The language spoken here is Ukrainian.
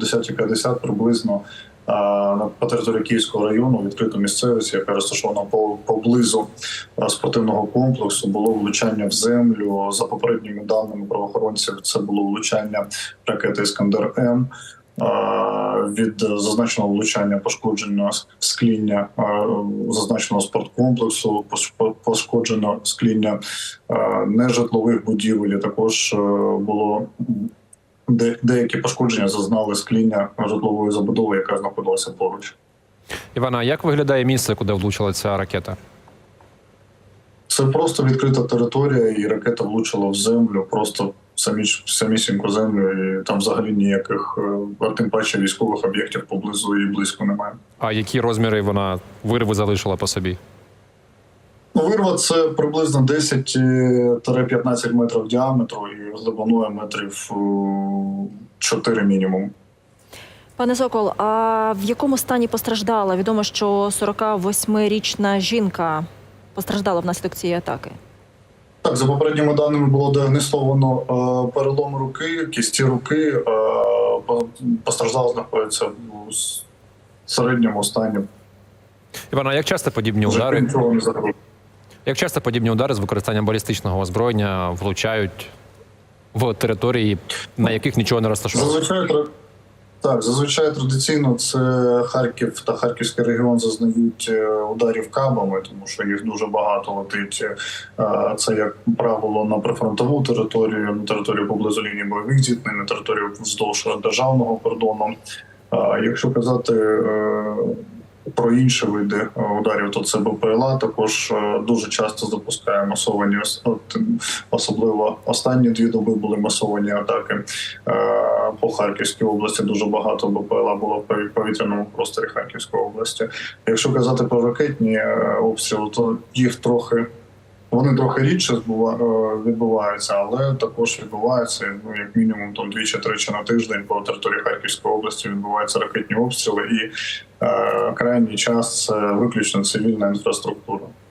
10.50 приблизно по території Київського району відкриту місцевість, яка розташована по- поблизу спортивного комплексу, було влучання в землю. За попередніми даними правоохоронців, це було влучання ракети Іскандер М. Від зазначеного влучання пошкоджено скління зазначеного спорткомплексу, пош- пошкоджено скління нежитлових будівель. Також е, було де, деякі пошкодження зазнали скління житлової забудови, яка знаходилася поруч. Івана, а як виглядає місце, куди влучила ця ракета? Це просто відкрита територія, і ракета влучила в землю, просто самі самісіньку землю, і там взагалі ніяких, е, а тим паче військових об'єктів поблизу і близько немає. А які розміри вона вириви залишила по собі? Ну, вирва це приблизно 10-15 метрів діаметру і глибиною метрів е, 4 мінімум. Пане Сокол, а в якому стані постраждала? Відомо, що 48-річна жінка постраждала внаслідок цієї атаки. Так, за попередніми даними було діагностовано е, перелом руки, кісті руки. Е, постраждала знаходиться в середньому стані. Івана, а як часто подібні Вже удари? Як часто подібні удари з використанням балістичного озброєння влучають в території, на яких нічого не розташовано? Зазвичай так, зазвичай традиційно це Харків та Харківський регіон зазнають е, ударів кабами, тому що їх дуже багато летить. Е, Це як правило на прифронтову територію, на територію поблизу лінії бойових зіткнень, на територію вздовж державного кордону. Якщо казати е, про інші види е, ударів, то це БПЛА. Також е, дуже часто запускає масовані ос- особливо останні дві доби були масовані атаки Е, по Харківській області. Дуже багато БПЛА було в повітряному просторі Харківської області. Якщо казати про ракетні обстріли, то їх трохи. Вони трохи рідше е, відбуваються, але також відбуваються ну як мінімум там двічі-тричі на тиждень по території Харківської області відбуваються ракетні обстріли, і е, крайній час це виключно цивільна інфраструктура.